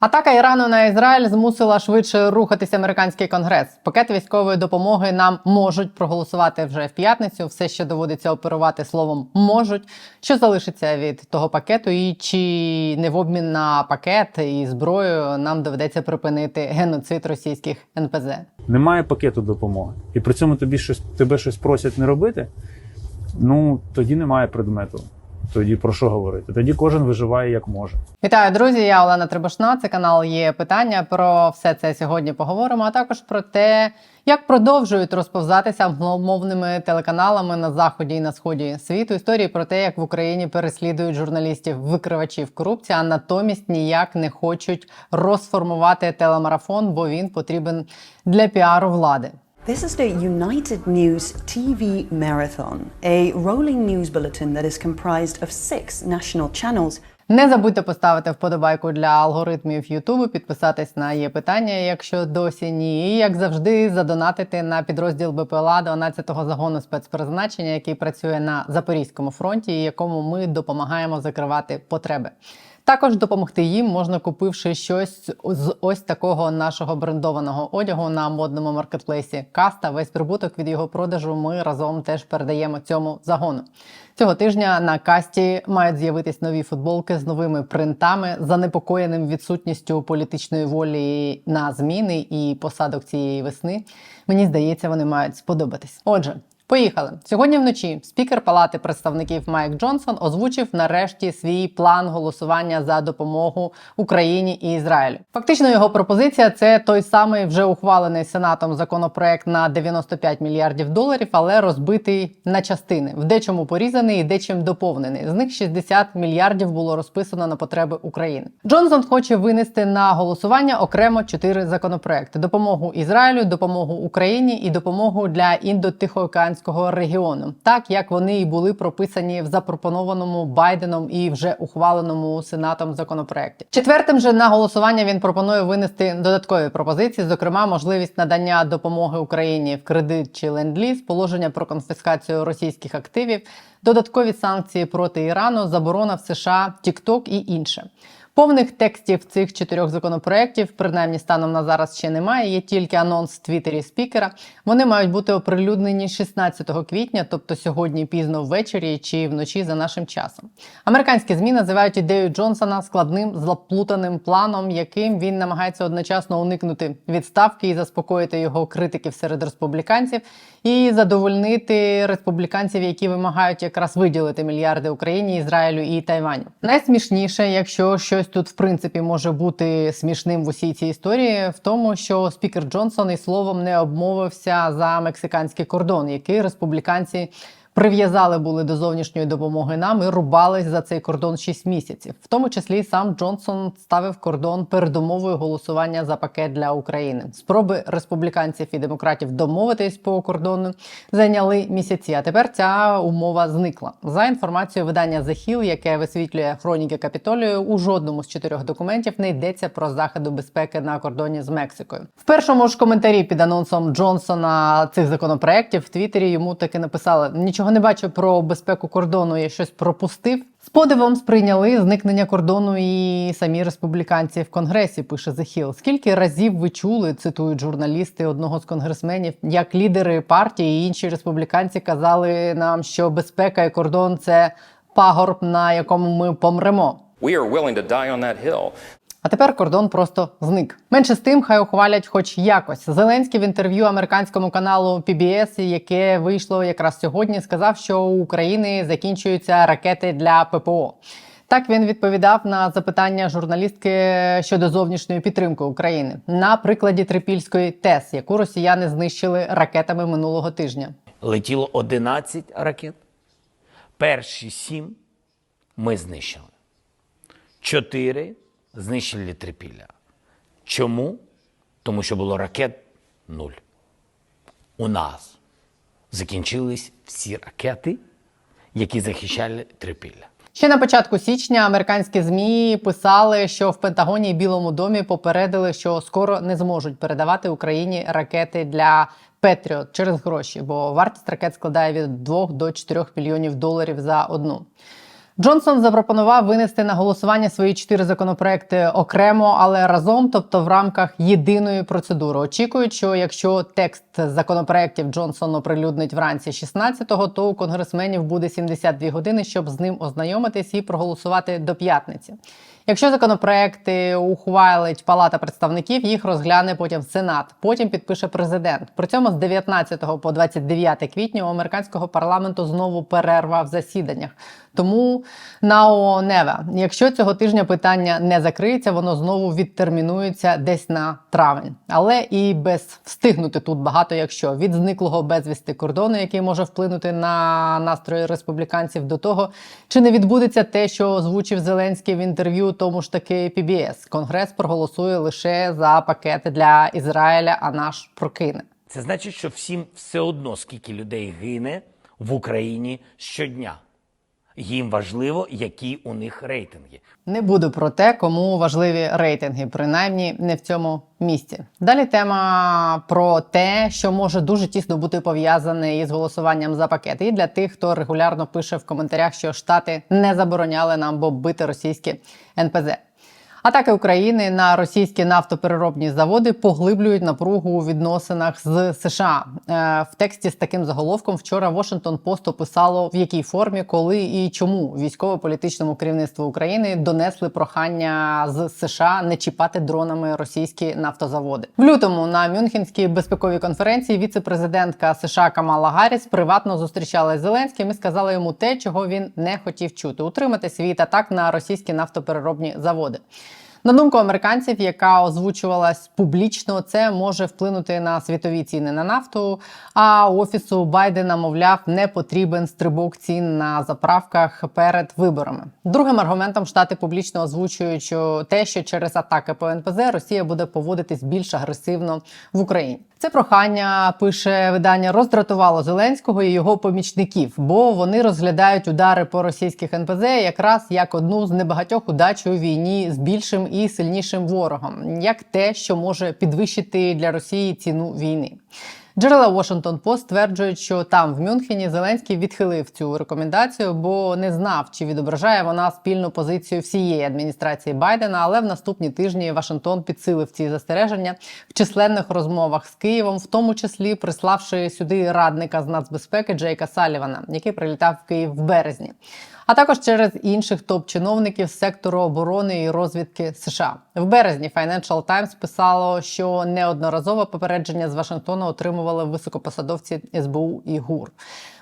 Атака Ірану на Ізраїль змусила швидше рухатися американський конгрес. Пакет військової допомоги нам можуть проголосувати вже в п'ятницю. Все ще доводиться оперувати словом можуть. Що залишиться від того пакету, і чи не в обмін на пакет і зброю нам доведеться припинити геноцид російських НПЗ? Немає пакету допомоги, і при цьому тобі щось тебе щось просять не робити. Ну тоді немає предмету. Тоді про що говорити? Тоді кожен виживає як може. Вітаю, друзі! Я Олена Трибушна. Це канал є питання. Про все це сьогодні поговоримо. А також про те, як продовжують розповзатися англомовними телеканалами на заході і на сході світу. Історії про те, як в Україні переслідують журналістів викривачів корупції, а натомість ніяк не хочуть розформувати телемарафон, бо він потрібен для піару влади. This is the United News TV Marathon, a rolling news bulletin that is comprised of six national channels. Не забудьте поставити вподобайку для алгоритмів Ютубу, підписатись на є питання, якщо досі ні. І як завжди, задонатити на підрозділ БПЛА 12-го загону спецпризначення, який працює на Запорізькому фронті, і якому ми допомагаємо закривати потреби. Також допомогти їм можна купивши щось з ось такого нашого брендованого одягу на модному маркетплейсі Каста. Весь прибуток від його продажу ми разом теж передаємо цьому загону. Цього тижня на касті мають з'явитись нові футболки з новими принтами, занепокоєним відсутністю політичної волі на зміни і посадок цієї весни. Мені здається, вони мають сподобатись. Отже. Поїхали сьогодні вночі. Спікер Палати представників Майк Джонсон озвучив нарешті свій план голосування за допомогу Україні і Ізраїлю. Фактично, його пропозиція це той самий вже ухвалений сенатом законопроект на 95 мільярдів доларів, але розбитий на частини, в дечому порізаний і дечим доповнений. З них 60 мільярдів було розписано на потреби України. Джонсон хоче винести на голосування окремо чотири законопроекти: допомогу Ізраїлю, допомогу Україні і допомогу для індо-тихоокеанського регіону, так як вони і були прописані в запропонованому Байденом і вже ухваленому сенатом законопроекті. Четвертим же на голосування він пропонує винести додаткові пропозиції, зокрема, можливість надання допомоги Україні в кредит чи ленд-ліз, положення про конфіскацію російських активів, додаткові санкції проти Ірану, заборона в США, TikTok і інше. Повних текстів цих чотирьох законопроєктів, принаймні станом на зараз ще немає. Є тільки анонс в твіттері спікера. Вони мають бути оприлюднені 16 квітня, тобто сьогодні пізно ввечері чи вночі за нашим часом. Американські змі називають ідею Джонсона складним заплутаним планом, яким він намагається одночасно уникнути відставки і заспокоїти його критиків серед республіканців, і задовольнити республіканців, які вимагають якраз виділити мільярди Україні, Ізраїлю і Тайваню. Найсмішніше, якщо щось тут в принципі може бути смішним в усій цій історії, в тому, що спікер Джонсон і словом не обмовився за мексиканський кордон, який республіканці. Прив'язали були до зовнішньої допомоги нам і рубались за цей кордон 6 місяців. В тому числі сам Джонсон ставив кордон передумовою голосування за пакет для України. Спроби республіканців і демократів домовитись по кордону зайняли місяці. А тепер ця умова зникла. За інформацією видання The Hill, яке висвітлює хроніки Капітолію, у жодному з чотирьох документів не йдеться про заходи безпеки на кордоні з Мексикою. В першому ж коментарі під анонсом Джонсона цих законопроєктів в Твіттері йому таки написали: нічого не бачу про безпеку кордону. Я щось пропустив. З подивом сприйняли зникнення кордону і самі республіканці в конгресі. Пише Hill. Скільки разів ви чули, цитують журналісти одного з конгресменів, як лідери партії і інші республіканці казали нам, що безпека і кордон це пагорб, на якому ми помремо. We are willing to die on that hill. А тепер кордон просто зник. Менше з тим, хай ухвалять, хоч якось. Зеленський в інтерв'ю американському каналу PBS, яке вийшло якраз сьогодні, сказав, що у України закінчуються ракети для ППО. Так він відповідав на запитання журналістки щодо зовнішньої підтримки України на прикладі Трипільської ТЕС, яку росіяни знищили ракетами минулого тижня. Летіло 11 ракет. Перші сім ми знищили. Чотири знищили Трипілля. Чому? Тому що було ракет нуль. У нас закінчились всі ракети, які захищали Трипілля. Ще на початку січня американські змі писали, що в Пентагоні і Білому домі попередили, що скоро не зможуть передавати Україні ракети для Петріот через гроші, бо вартість ракет складає від 2 до 4 мільйонів доларів за одну. Джонсон запропонував винести на голосування свої чотири законопроекти окремо, але разом, тобто в рамках єдиної процедури. Очікують, що якщо текст законопроектів Джонсон оприлюднить вранці 16-го, то у конгресменів буде 72 години, щоб з ним ознайомитись і проголосувати до п'ятниці. Якщо законопроекти ухвалить Палата представників, їх розгляне потім Сенат, потім підпише президент. При цьому з 19 по 29 квітня у американського парламенту знову перерва в засіданнях. Тому нао неве. Якщо цього тижня питання не закриється, воно знову відтермінується десь на травень. Але і без встигнути тут багато, якщо від зниклого безвісти кордону, який може вплинути на настрої республіканців, до того, чи не відбудеться те, що озвучив Зеленський в інтерв'ю тому ж таки PBS. Конгрес проголосує лише за пакети для Ізраїля, а наш прокине. Це значить, що всім все одно, скільки людей гине в Україні щодня. Їм важливо, які у них рейтинги. Не буду про те, кому важливі рейтинги, принаймні не в цьому місці. Далі тема про те, що може дуже тісно бути пов'язане із голосуванням за пакет. І для тих, хто регулярно пише в коментарях, що штати не забороняли нам бо бити російські НПЗ. Атаки України на російські нафтопереробні заводи поглиблюють напругу у відносинах з США. Е, В тексті з таким заголовком вчора Washington Post описало в якій формі, коли і чому військово-політичному керівництву України донесли прохання з США не чіпати дронами російські нафтозаводи. В лютому на Мюнхенській безпековій конференції віце-президентка США Камала Гарріс приватно зустрічалася з Зеленським і сказала йому те, чого він не хотів чути: утриматися від атак на російські нафтопереробні заводи. На думку американців, яка озвучувалась публічно, це може вплинути на світові ціни на нафту. А офісу Байдена, мовляв, не потрібен стрибок цін на заправках перед виборами. Другим аргументом штати публічно озвучують те, що через атаки по НПЗ Росія буде поводитись більш агресивно в Україні. Це прохання пише видання роздратувало Зеленського і його помічників, бо вони розглядають удари по російських НПЗ якраз як одну з небагатьох удач у війні з більшим і сильнішим ворогом, як те, що може підвищити для Росії ціну війни. Джерела Washington Post стверджують, що там в Мюнхені Зеленський відхилив цю рекомендацію, бо не знав, чи відображає вона спільну позицію всієї адміністрації Байдена. Але в наступні тижні Вашингтон підсилив ці застереження в численних розмовах з Києвом, в тому числі приславши сюди радника з нацбезпеки Джейка Салівана, який прилітав в Київ в березні. А також через інших топ-чиновників сектору оборони і розвідки США в березні Financial Times писало, що неодноразове попередження з Вашингтона отримували високопосадовці СБУ і ГУР.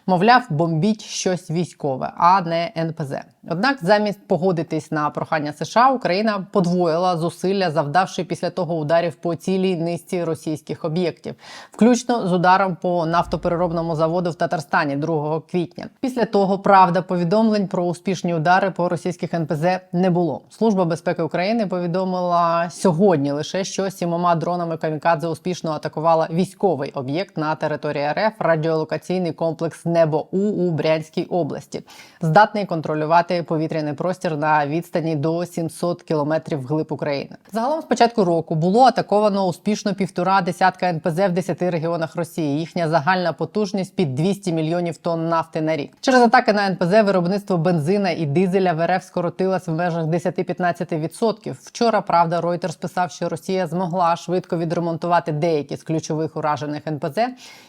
Мовляв, бомбіть щось військове, а не НПЗ. Однак, замість погодитись на прохання США, Україна подвоїла зусилля, завдавши після того ударів по цілій низці російських об'єктів, включно з ударом по нафтопереробному заводу в Татарстані 2 квітня. Після того правда повідомлень про успішні удари по російських НПЗ не було. Служба безпеки України повідомила сьогодні лише що сімома дронами камікадзе успішно атакувала військовий об'єкт на території РФ радіолокаційний комплекс Небо У у Брянській області, здатний контролювати повітряний простір на відстані до 700 кілометрів вглиб України. Загалом з початку року було атаковано успішно півтора десятка НПЗ в 10 регіонах Росії. Їхня загальна потужність під 200 мільйонів тонн нафти на рік. Через атаки на НПЗ виробництво бензина і дизеля в РФ скоротилось в межах 10-15%. Вчора правда Reuters писав, що Росія змогла швидко відремонтувати деякі з ключових уражених НПЗ,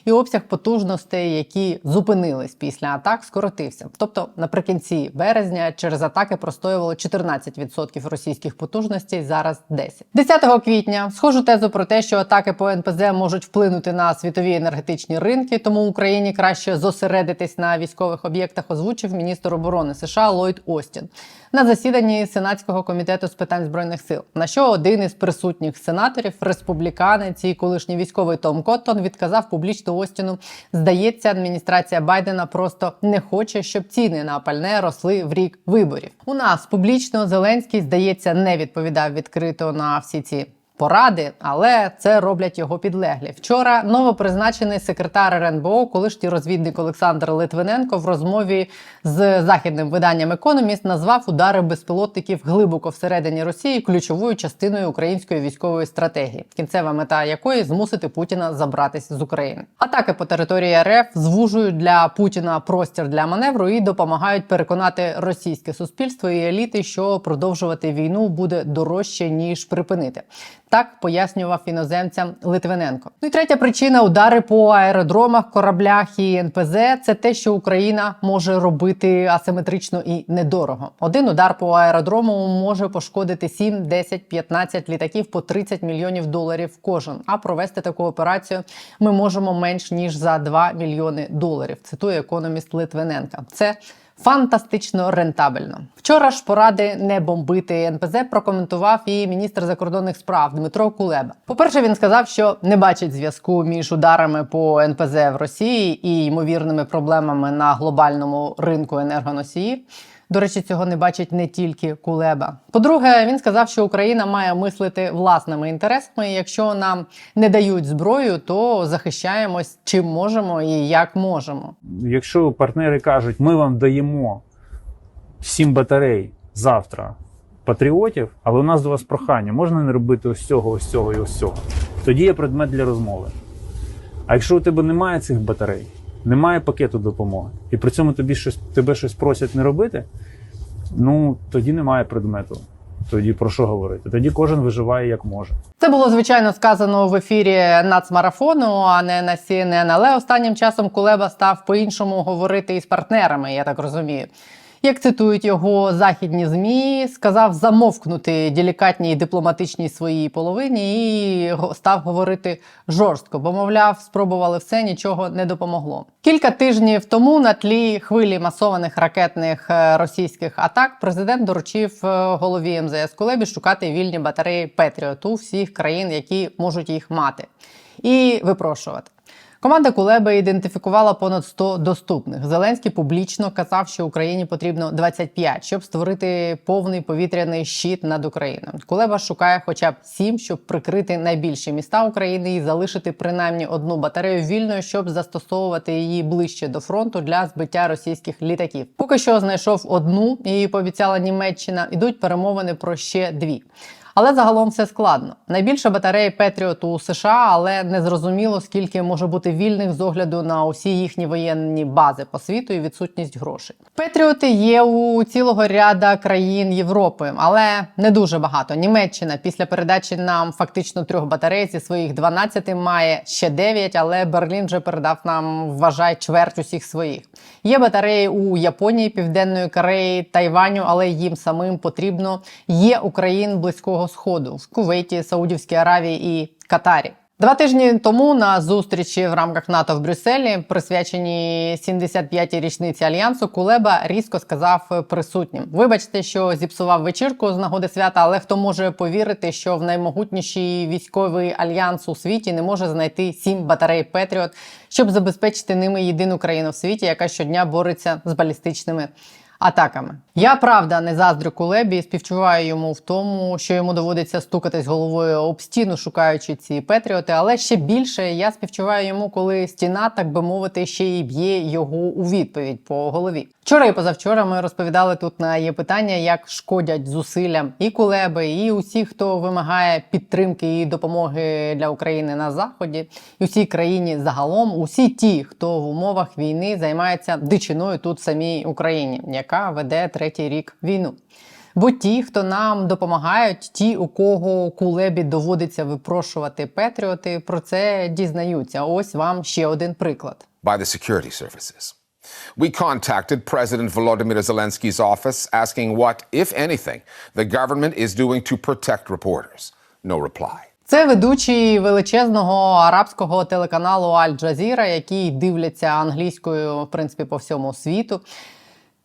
і обсяг потужностей, які зупинились після атак, скоротився. Тобто, наприкінці березня через атаки простоювало 14% російських потужностей, зараз 10%. 10 квітня схожу тезу про те, що атаки по НПЗ можуть вплинути на світові енергетичні ринки, тому Україні краще зосередитись на військових об'єктах, озвучив міністр оборони США Ллойд Остін на засіданні Сенатського комітету з питань збройних сил. На що один із присутніх сенаторів, республіканець і колишній військовий Том Коттон, відказав публічно Остіну. Здається, адміністрація Байдена просто не хоче, щоб ціни на пальне росли в рік виборів. У нас публічно Зеленський здається не відповідав відкрито на всі ці поради, але це роблять його підлеглі. Вчора новопризначений секретар РНБО, колишній розвідник Олександр Литвиненко в розмові з західним виданням Економіст назвав удари безпілотників глибоко всередині Росії ключовою частиною української військової стратегії, кінцева мета якої змусити Путіна забратись з України. Атаки по території РФ звужують для Путіна простір для маневру і допомагають переконати російське суспільство і еліти, що продовжувати війну буде дорожче ніж припинити. Так пояснював іноземцям Литвиненко. Ну і третя причина удари по аеродромах, кораблях і НПЗ це те, що Україна може робити асиметрично і недорого. Один удар по аеродрому може пошкодити 7, 10, 15 літаків по 30 мільйонів доларів кожен. А провести таку операцію ми можемо менш ніж за 2 мільйони доларів. Цитує економіст Литвиненка. Це Фантастично рентабельно. Вчора ж поради не бомбити НПЗ прокоментував і міністр закордонних справ Дмитро Кулеба. По-перше, він сказав, що не бачить зв'язку між ударами по НПЗ в Росії і ймовірними проблемами на глобальному ринку енергоносіїв. До речі, цього не бачить не тільки Кулеба. По-друге, він сказав, що Україна має мислити власними інтересами. Якщо нам не дають зброю, то захищаємось чим можемо і як можемо. Якщо партнери кажуть, ми вам даємо сім батарей завтра патріотів, але у нас до вас прохання, можна не робити ось цього, ось цього і ось цього. Тоді є предмет для розмови. А якщо у тебе немає цих батарей, немає пакету допомоги, і при цьому тобі щось, тебе щось просять не робити, ну тоді немає предмету. Тоді про що говорити? Тоді кожен виживає як може. Це було звичайно сказано в ефірі нацмарафону, а не на CNN, Але останнім часом Кулеба став по-іншому говорити із партнерами, я так розумію. Як цитують його західні змі, сказав замовкнути делікатній дипломатичній своїй половині і став говорити жорстко, бо мовляв, спробували все, нічого не допомогло. Кілька тижнів тому на тлі хвилі масованих ракетних е, російських атак президент доручив е, голові МЗС Кулебі шукати вільні батареї Петріот у всіх країн, які можуть їх мати, і випрошувати. Команда Кулеби ідентифікувала понад 100 доступних. Зеленський публічно казав, що Україні потрібно 25, щоб створити повний повітряний щит над Україною. Кулеба шукає хоча б 7, щоб прикрити найбільші міста України і залишити принаймні одну батарею вільною, щоб застосовувати її ближче до фронту для збиття російських літаків. Поки що знайшов одну, її пообіцяла Німеччина. Ідуть перемовини про ще дві. Але загалом все складно. Найбільше батареї Петріот у США, але не зрозуміло, скільки може бути вільних з огляду на усі їхні воєнні бази по світу і відсутність грошей. Петріоти є у цілого ряда країн Європи, але не дуже багато. Німеччина після передачі нам фактично трьох батарей зі своїх 12 має ще 9, але Берлін вже передав нам вважай чверть усіх своїх. Є батареї у Японії, Південної Кореї, Тайваню, але їм самим потрібно. Є Україн близького сходу в Кувейті, Саудівській Аравії і Катарі. Два тижні тому на зустрічі в рамках НАТО в Брюсселі, присвяченій 75-й річниці альянсу, Кулеба різко сказав присутнім: Вибачте, що зіпсував вечірку з нагоди свята, але хто може повірити, що в наймогутніший військовий альянс у світі не може знайти сім батарей Петріот, щоб забезпечити ними єдину країну в світі, яка щодня бореться з балістичними атаками. Я правда не заздрю Кулебі і співчуваю йому в тому, що йому доводиться стукатись головою об стіну, шукаючи ці петріоти. Але ще більше я співчуваю йому, коли стіна, так би мовити, ще й б'є його у відповідь по голові. Вчора і позавчора ми розповідали тут на є питання, як шкодять зусиллям і Кулеби, і усіх, хто вимагає підтримки і допомоги для України на заході, і усій країні загалом, усі ті, хто в умовах війни займається дичиною тут самій Україні, яка веде третій рік війну. Бо ті, хто нам допомагають, ті, у кого кулебі доводиться випрошувати петріоти, про це дізнаються. Ось вам ще один приклад. by the security services. We contacted President Volodymyr Zelensky's office asking what, if anything, the government is doing to protect reporters. No reply. Це ведучі величезного арабського телеканалу Аль Джазіра, які дивляться англійською, в принципі, по всьому світу.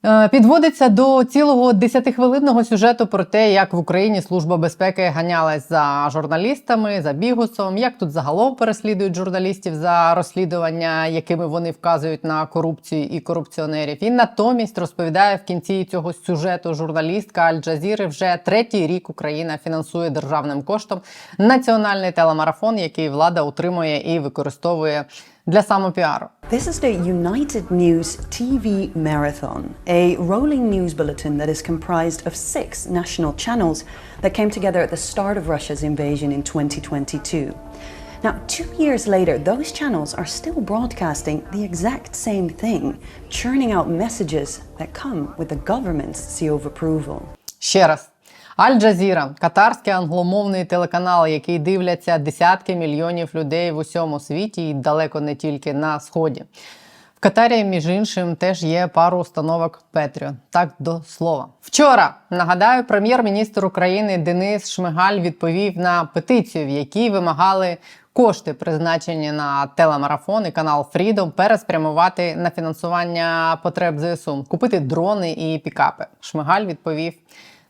Е, Підводиться до цілого 10-хвилинного сюжету про те, як в Україні служба безпеки ганялась за журналістами, за бігусом, як тут загалом переслідують журналістів за розслідування, якими вони вказують на корупцію і корупціонерів. І натомість розповідає в кінці цього сюжету журналістка Аль-Джазіри вже третій рік Україна фінансує державним коштом національний телемарафон, який влада утримує і використовує для самопіару. This is the United News TV Marathon, a rolling news bulletin that is comprised of six national channels that came together at the start of Russia's invasion in 2022. Now, two years later, those channels are still broadcasting the exact same thing, churning out messages that come with the government's seal of approval. Ще раз. Аль-Джазіра катарський англомовний телеканал, який дивляться десятки мільйонів людей в усьому світі і далеко не тільки на сході. В Катарі, між іншим, теж є пару установок Петріо. Так до слова. Вчора нагадаю, прем'єр-міністр України Денис Шмигаль відповів на петицію, в якій вимагали кошти, призначені на телемарафон і канал Freedom, переспрямувати на фінансування потреб ЗСУ, купити дрони і пікапи. Шмигаль відповів.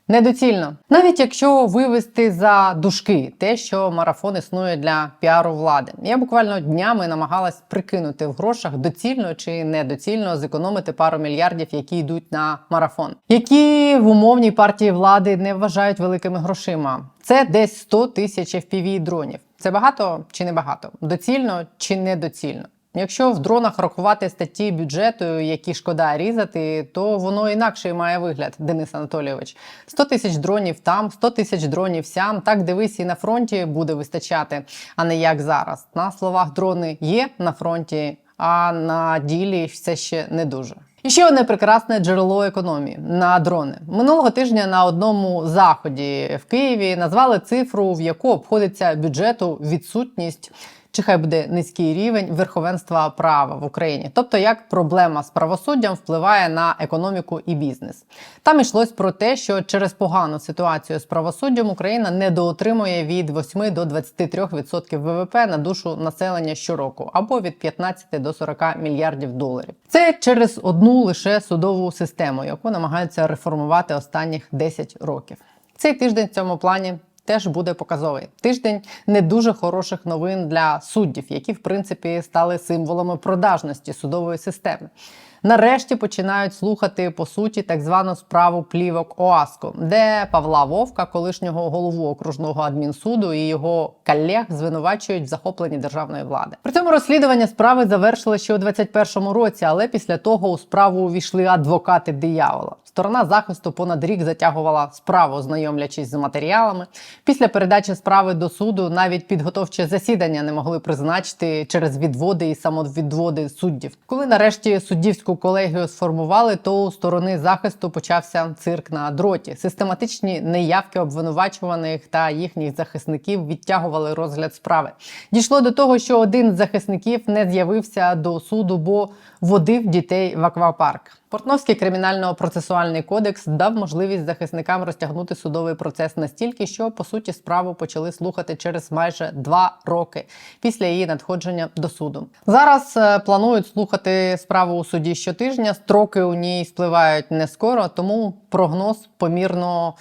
Недоцільно, навіть якщо вивести за дужки те, що марафон існує для піару влади. Я буквально днями намагалась прикинути в грошах доцільно чи недоцільно зекономити пару мільярдів, які йдуть на марафон, які в умовній партії влади не вважають великими грошима. Це десь 100 тисяч fpv дронів. Це багато чи не багато? Доцільно чи недоцільно? Якщо в дронах рахувати статті бюджету, які шкода різати, то воно інакше має вигляд, Денис Анатолійович. 100 тисяч дронів там, 100 тисяч дронів сям. Так дивись, і на фронті буде вистачати, а не як зараз. На словах дрони є на фронті, а на ділі все ще не дуже. І ще одне прекрасне джерело економії на дрони. Минулого тижня на одному заході в Києві назвали цифру, в яку обходиться бюджету відсутність чи хай буде низький рівень верховенства права в Україні, тобто як проблема з правосуддям впливає на економіку і бізнес. Там йшлось про те, що через погану ситуацію з правосуддям Україна недоотримує від 8 до 23% ВВП на душу населення щороку, або від 15 до 40 мільярдів доларів. Це через одну лише судову систему, яку намагаються реформувати останніх 10 років. Цей тиждень в цьому плані теж буде показовий. Тиждень не дуже хороших новин для суддів, які в принципі стали символами продажності судової системи. Нарешті починають слухати по суті так звану справу плівок ОАСКО, де Павла Вовка, колишнього голову окружного адмінсуду і його колег звинувачують в захопленні державної влади. При цьому розслідування справи завершили ще у 2021 році, але після того у справу увійшли адвокати диявола. Сторона захисту понад рік затягувала справу, знайомлячись з матеріалами. Після передачі справи до суду навіть підготовче засідання не могли призначити через відводи і самовідводи суддів. Коли нарешті суддівську колегію сформували, то у сторони захисту почався цирк на дроті. Систематичні неявки обвинувачуваних та їхніх захисників відтягували розгляд справи. Дійшло до того, що один з захисників не з'явився до суду, бо водив дітей в аквапарк. Портновський кримінально-процесуальний кодекс дав можливість захисникам розтягнути судовий процес настільки, що по суті справу почали слухати через майже два роки після її надходження до суду. Зараз е, планують слухати справу у суді щотижня. Строки у ній спливають не скоро, тому прогноз помірно.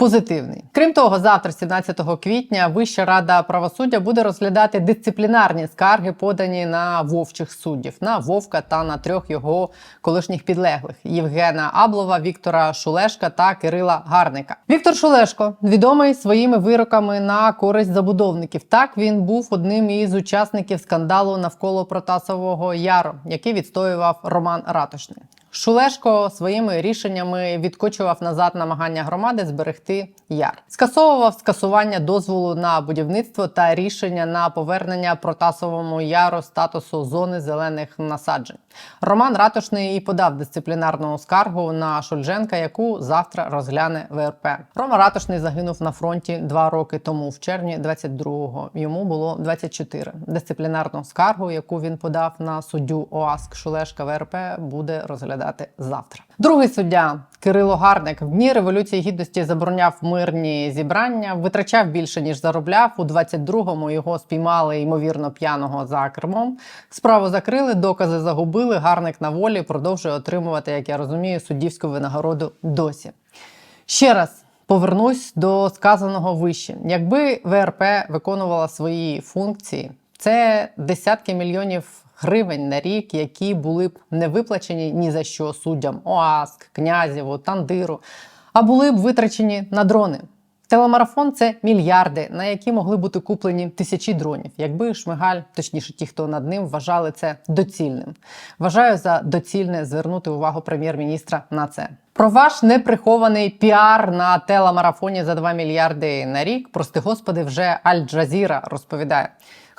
Позитивний. Крім того, завтра, 17 квітня, Вища рада правосуддя буде розглядати дисциплінарні скарги, подані на вовчих суддів, на Вовка та на трьох його колишніх підлеглих Євгена Аблова, Віктора Шулешка та Кирила Гарника. Віктор Шулешко відомий своїми вироками на користь забудовників. Так він був одним із учасників скандалу навколо Протасового Яру, який відстоював Роман Ратушний. Шулешко своїми рішеннями відкочував назад намагання громади зберегти яр, скасовував скасування дозволу на будівництво та рішення на повернення Протасовому яру статусу зони зелених насаджень. Роман Ратушний і подав дисциплінарну скаргу на Шульженка, яку завтра розгляне ВРП. Рома Ратушний загинув на фронті два роки тому, в червні 22-го. Йому було 24. Дисциплінарну скаргу, яку він подав на суддю ОАСК Шулешка ВРП, буде розглядати розглядати завтра. Другий суддя Кирило Гарник в дні революції гідності забороняв мирні зібрання, витрачав більше ніж заробляв. У 22-му його спіймали ймовірно п'яного за кермом. Справу закрили, докази загубили. Гарник на волі продовжує отримувати, як я розумію, суддівську винагороду досі. Ще раз повернусь до сказаного вище. Якби ВРП виконувала свої функції, це десятки мільйонів гривень на рік, які були б не виплачені ні за що суддям ОАСК, Князєву, Тандиру, а були б витрачені на дрони. Телемарафон це мільярди, на які могли бути куплені тисячі дронів, якби Шмигаль, точніше, ті, хто над ним вважали це доцільним. Вважаю за доцільне звернути увагу прем'єр-міністра на це. Про ваш неприхований піар на телемарафоні за 2 мільярди на рік, прости господи, вже Аль-Джазіра розповідає.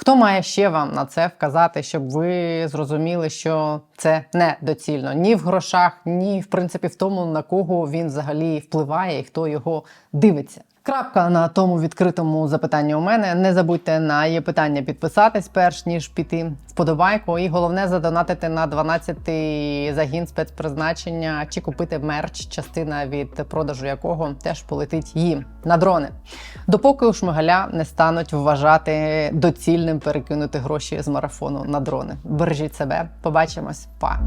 Хто має ще вам на це вказати, щоб ви зрозуміли, що це не доцільно ні в грошах, ні в принципі в тому, на кого він взагалі впливає і хто його дивиться. Крапка на тому відкритому запитанні у мене. Не забудьте на є питання підписатись, перш ніж піти вподобайку. І головне задонатити на 12-й загін спецпризначення чи купити мерч, частина від продажу якого теж полетить їм на дрони. Допоки у шмигаля не стануть вважати доцільним перекинути гроші з марафону на дрони. Бережіть себе, побачимось, па.